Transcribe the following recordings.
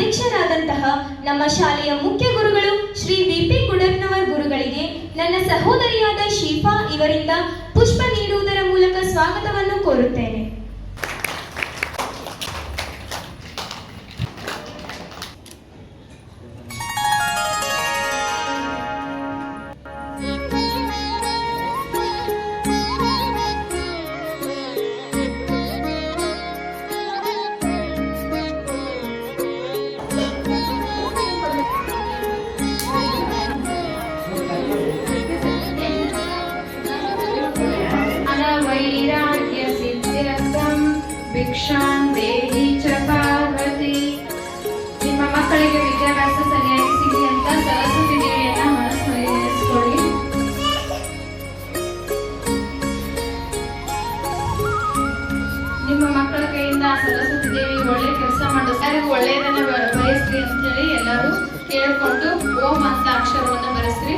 ಅಧ್ಯಕ್ಷರಾದಂತಹ ನಮ್ಮ ಶಾಲೆಯ ಮುಖ್ಯ ಗುರುಗಳು ಶ್ರೀ ವಿ ಪಿ ಗುಡರ್ನವರ್ ಗುರುಗಳಿಗೆ, ನನ್ನ ಸಹೋದರಿಯಾದ ಶೀಫಾ ಇವರಿಂದ ಪುಷ್ಪ ನೀಡುವುದರ ಮೂಲಕ ಸ್ವಾಗತವನ್ನು ಕೋರುತ್ತೇನೆ. ಭಿಕ್ಷಾಂ ದೇವಿ ಚ ಪಾರ್ವತಿ. ನಿಮ್ಮ ಮಕ್ಕಳಿಗೆ ವಿದ್ಯಾಭ್ಯಾಸ ಸರಿಯಾಗಿ ಸಿಗಲಿ ಅಂತ ಸರಸ್ವತಿ ದೇವಿಯನ್ನ ಮನಸ್ಸಿನಲ್ಲಿ ನಿಮ್ಮ ಮಕ್ಕಳ ಕೈಯಿಂದ ಸರಸ್ವತಿ ದೇವಿ ಒಳ್ಳೆ ಕೆಲಸ ಮಾಡೋ. ಒಳ್ಳೆಯದನ್ನ ಬಯಸ್ರಿ ಅಂತ ಹೇಳಿ ಎಲ್ಲರೂ ಕೇಳಿಕೊಂಡು ಓಂ ಅಂತ ಅಕ್ಷರವನ್ನು ಬರೆಸ್ರಿ.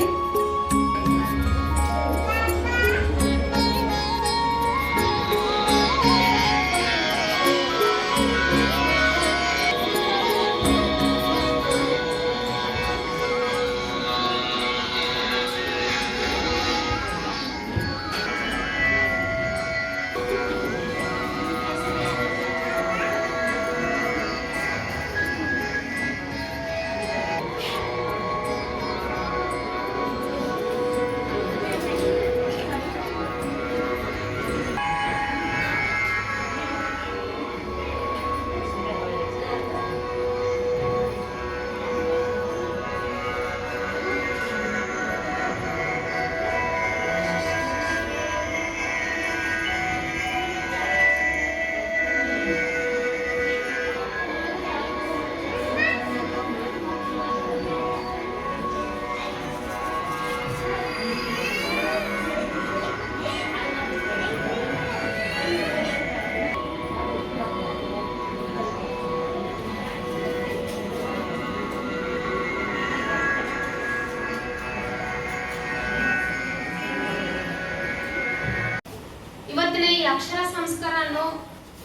ಅಕ್ಷರ ಸಂಸ್ಕಾರ ಅನ್ನೋ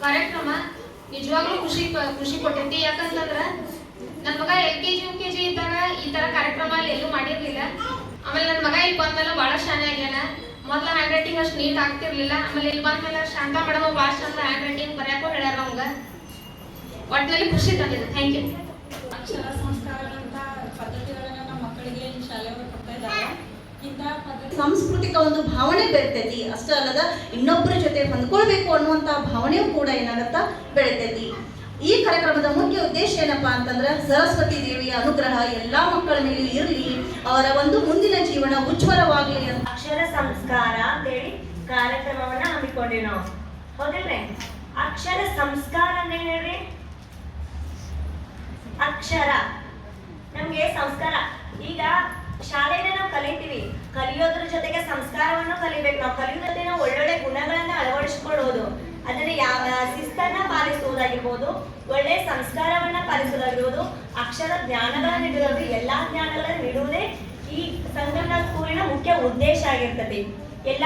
ಕಾರ್ಯಕ್ರಮ ನಿಜವಾಗ್ಲೂ ಖುಷಿ ಖುಷಿ ಕೊಟ್ಟೈತಿ ಯಾಕಂತಂದ್ರ ನನ್ನ ಮಗ L K G, U K G ಇದ್ದಾಗ ಈ ತರ ಕಾರ್ಯಕ್ರಮ ಅಲ್ಲಿ ಎಲ್ಲೂ ಮಾಡಿರ್ಲಿಲ್ಲ. ಆಮೇಲೆ ನನ್ನ ಮಗ ಇಲ್ಲಿ ಬಂದ್ಮೇಲೆ ಬಹಳ ಶಾನೆ ಆಗ್ಯಾನ. ಮೊದ್ಲ ಹ್ಯಾಂಡ್ ರೈಟಿಂಗ್ ಅಷ್ಟು ನೀಟ್ ಆಗ್ತಿರ್ಲಿಲ್ಲ. ಆಮೇಲೆ ಇಲ್ಲಿ ಬಂದ್ಮೇಲೆ ಶಾಂತ ಮೇಡಮ್ ಭಾಳ ಚಂದ ಹ್ಯಾಂಡ್ ರೈಟಿಂಗ್ ಬರೆಯಕ್ಕೂ ಹೇಳ್ಯಾರ ನಮ್ಗೆ. ಒಟ್ಟಿನಲ್ಲಿ ಖುಷಿ ತಂದಿದೆ. ಥ್ಯಾಂಕ್ ಯು ಅಕ್ಷರ ಸಾಂಸ್ಕೃತಿಕ ಒಂದು ಭಾವನೆ ಬೆರ್ತೈತಿ ಅಷ್ಟೇ ಅಲ್ಲದ ಇನ್ನೊಬ್ಬರ ಜೊತೆ ಹೊಂದ್ಕೊಳ್ಬೇಕು ಅನ್ನುವಂತ ಭಾವನೆ ಕೂಡ ಏನಾಗತ್ತಾ ಬೆಳಿತೈತಿ. ಈ ಕಾರ್ಯಕ್ರಮದ ಮುಖ್ಯ ಉದ್ದೇಶ ಏನಪ್ಪಾ ಅಂತಂದ್ರೆ ಸರಸ್ವತಿ ದೇವಿಯ ಅನುಗ್ರಹ ಎಲ್ಲಾ ಮಕ್ಕಳ ಮೇಲೆ ಇರಲಿ, ಅವರ ಒಂದು ಮುಂದಿನ ಜೀವನ ಉಜ್ವಲವಾಗಲಿ ಅಂತ. ಅಕ್ಷರ ಸಂಸ್ಕಾರ ಅಂತೇಳಿ ಕಾರ್ಯಕ್ರಮವನ್ನ ಹಮ್ಮಿಕೊಂಡಿವಿ ನಾವು. ಹೌದಿಲ್ರಿ ಅಕ್ಷರ ಸಂಸ್ಕಾರ ಅಂದ್ರೆ ಹೇಳ್ರಿ? ಅಕ್ಷರ. ನಮ್ಗೆ ಸಂಸ್ಕಾರ. ಈಗ ಶಾಲೆನ ನಾವು ಕಲಿತೀವಿ. ಕಲಿಯೋದ್ರ ಜೊತೆಗೆ ಸಂಸ್ಕಾರವನ್ನು ಕಲಿಬೇಕು. ನಾವು ಕಲಿಯೋದ್ರಲ್ಲಿ ನಾವು ಒಳ್ಳೊಳ್ಳೆ ಗುಣಗಳನ್ನ ಅಳವಡಿಸಿಕೊಳ್ಳೋದು. ಅದನ್ನ ಯಾವ ಶಿಸ್ತನ್ನ ಪಾಲಿಸುವುದಾಗಿರ್ಬೋದು, ಒಳ್ಳೆ ಸಂಸ್ಕಾರವನ್ನ ಪಾಲಿಸುವುದಾಗಿರ್ಬೋದು, ಅಕ್ಷರ ಜ್ಞಾನಗಳನ್ನ ನೀಡುವುದು, ಎಲ್ಲಾ ಜ್ಞಾನಗಳನ್ನ ನೀಡುವುದೇ ಈ ಸಂಗಮ ಸ್ಕೂಲಿನ ಮುಖ್ಯ ಉದ್ದೇಶ ಆಗಿರ್ತದೆ. ಎಲ್ಲ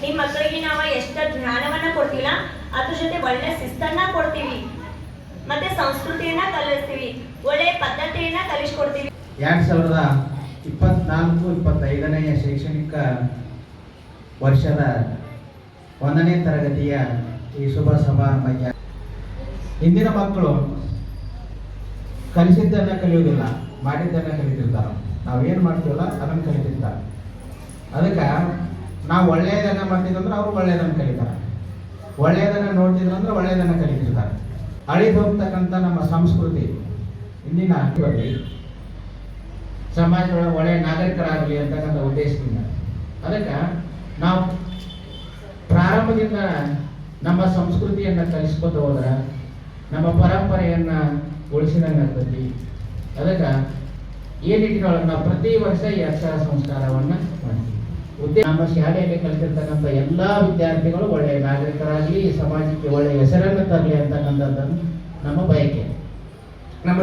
ನಿಮ್ ಮಕ್ಕಳಿಗೆ ನಾವು ಎಷ್ಟ ಜ್ಞಾನವನ್ನ ಕೊಡ್ತಿಲ್ಲ ಅದ್ರ ಜೊತೆ ಒಳ್ಳೆ ಶಿಸ್ತನ್ನ ಕೊಡ್ತೀವಿ. ಮತ್ತೆ ಸಂಸ್ಕೃತಿಯನ್ನ ಕಲಿಸ್ತೀವಿ. ಒಳ್ಳೆ ಪದ್ಧತಿಯನ್ನ ಕಲಿಸ್ಕೊಡ್ತೀವಿ. ಎರಡ್ ಸಾವಿರದ ಇಪ್ಪತ್ನಾಲ್ಕು ಇಪ್ಪತ್ತೈದನೆಯ ಶೈಕ್ಷಣಿಕ ವರ್ಷದ ಒಂದನೇ ತರಗತಿಯ ಈ ಶುಭ ಸಮಾರಂಭಕ್ಕೆ ಇಂದಿನ ಮಕ್ಕಳು ಕಲಿಸಿದ್ದನ್ನ ಕಲಿಯೋದಿಲ್ಲ ಮಾಡಿದ್ದನ್ನ ಕಲಿತಿರ್ತಾರೆ. ನಾವೇನು ಮಾಡ್ತೀವಲ್ಲ, ಅದನ್ನು ಕಲಿತಿರ್ತಾರೆ. ಅದಕ್ಕೆ ನಾವು ಒಳ್ಳೆಯದನ್ನ ಮಾಡ್ತಿದ್ದಂದ್ರೆ ಅವರು ಒಳ್ಳೆಯದನ್ನ ಕಲಿತಾರೆ. ಒಳ್ಳೆಯದನ್ನ ನೋಡ್ತಿದ್ರಂದ್ರೆ ಒಳ್ಳೆಯದನ್ನ ಕಲಿತಿರ್ತಾರೆ. ಅಳಿದು ಹೋಗ್ತಕ್ಕಂಥ ನಮ್ಮ ಸಂಸ್ಕೃತಿ ಇಂದಿನ ಸಮಾಜದೊಳಗೆ ಒಳ್ಳೆಯ ನಾಗರಿಕರಾಗಲಿ ಅಂತಕ್ಕಂಥ ಉದ್ದೇಶದಿಂದ. ಅದಕ್ಕೆ ನಾವು ಪ್ರಾರಂಭದಿಂದ ನಮ್ಮ ಸಂಸ್ಕೃತಿಯನ್ನು ಕಲಿಸ್ಕೊತ ಹೋದ್ರೆ, ನಮ್ಮ ಪರಂಪರೆಯನ್ನ ಉಳಿಸಿದಂಗೆ ಆಗ್ತೈತಿ. ಅದಕ್ಕೆ ಈ ನಿಟ್ಟಿನೊಳಗೆ ನಾವು ಪ್ರತಿ ವರ್ಷ ಈ ಅಕ್ಷರ ಸಂಸ್ಕಾರವನ್ನ ಮಾಡ್ತೀವಿ. ಉದ್ದೇ ನಮ್ಮ ಶಾಲೆಯಲ್ಲಿ ಕಲಿತಿರ್ತಕ್ಕಂಥ ಎಲ್ಲ ವಿದ್ಯಾರ್ಥಿಗಳು ಒಳ್ಳೆಯ ನಾಗರಿಕರಾಗಲಿ ಸಮಾಜಕ್ಕೆ ಒಳ್ಳೆಯ ಹೆಸರನ್ನು ತರಲಿ ಅಂತಕ್ಕಂಥದ್ದನ್ನು ನಮ್ಮ ಬಯಕೆ. ನಮ್ಮ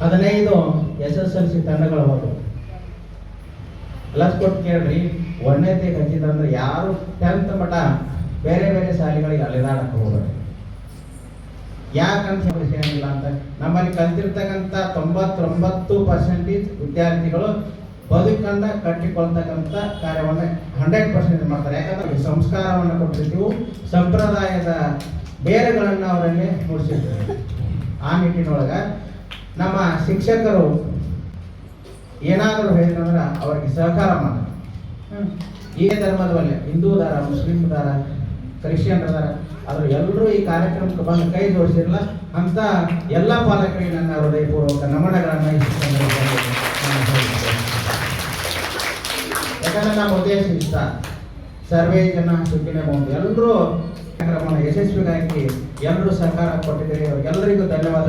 ಹದಿನೈದು ಎಸ್ ಎಸ್ ಎಲ್ ಸಿ ತಂಡಗಳು ಹೋದವು. ಲಸ್ ಕೊಟ್ಟು ಕೇಳ್ರಿ, ಒಂದನೇ ಹಚ್ಚಿದ ಅಂದ್ರೆ ಯಾರು ಟೆಂತ್ ಮಠ ಬೇರೆ ಬೇರೆ ಶಾಲೆಗಳಿಗೆ ಅಲೆದಾಡಕ್ಕೆ ಹೋಗ್ರಿ. ಯಾಕಂತ ಹೇಳಿಲ್ಲ ಅಂತ ನಮ್ಮಲ್ಲಿ ಕಲ್ತಿರ್ತಕ್ಕಂಥ ತೊಂಬತ್ತೊಂಬತ್ತು ಪರ್ಸೆಂಟೇಜ್ ವಿದ್ಯಾರ್ಥಿಗಳು ಬದುಕಂಡ ಕಟ್ಟಿಕೊಳ್ತಕ್ಕಂಥ ಕಾರ್ಯವನ್ನು ಹಂಡ್ರೆಡ್ ಪರ್ಸೆಂಟ್ ಮಾಡ್ತಾರೆ. ಯಾಕಂದ್ರೆ ಸಂಸ್ಕಾರವನ್ನು ಕೊಟ್ಟಿರ್ತೀವಿ, ಸಂಪ್ರದಾಯದ ಬೇರೆಗಳನ್ನು ಅವರಲ್ಲಿ ಮೂಡಿಸಿರ್ತೀವಿ ಆ ನಿಟ್ಟಿನೊಳಗೆ ನಮ್ಮ ಶಿಕ್ಷಕರು ಏನಾದರೂ ಹೇಳಿದ್ರೆ ಅವರಿಗೆ ಸಹಕಾರ ಮಾಡಿ ಈ ಧರ್ಮದ ಮೇಲೆ ಹಿಂದೂ ದಾರ ಮುಸ್ಲಿಂ ದಾರ ಕ್ರಿಶ್ಚಿಯನ್ ಅದಾರ ಆದ್ರೆ ಎಲ್ಲರೂ ಈ ಕಾರ್ಯಕ್ರಮಕ್ಕೆ ಬಂದು ಕೈ ಜೋಡಿಸಿರಲ್ಲ ಅಂತ ಎಲ್ಲ ಪಾಲಕರಿಗೆ ನನ್ನ ಹೃದಯಪೂರ್ವಕ ನಮನಗಳನ್ನು. ಯಾಕಂದ್ರೆ ನಮ್ಮ ಉದ್ದೇಶ ಇಷ್ಟ. ಸರ್ವೇ ಜನ ಸುಖಿನ ಬಂದು ಎಲ್ಲರೂ ಕಾರ್ಯಕ್ರಮವನ್ನು ಯಶಸ್ವಿಗಾಗಿ ಎಲ್ಲರೂ ಸಹಕಾರ ಕೊಟ್ಟಿದ್ದೀರಿ. ಅವ್ರಿಗೆಲ್ಲರಿಗೂ ಧನ್ಯವಾದ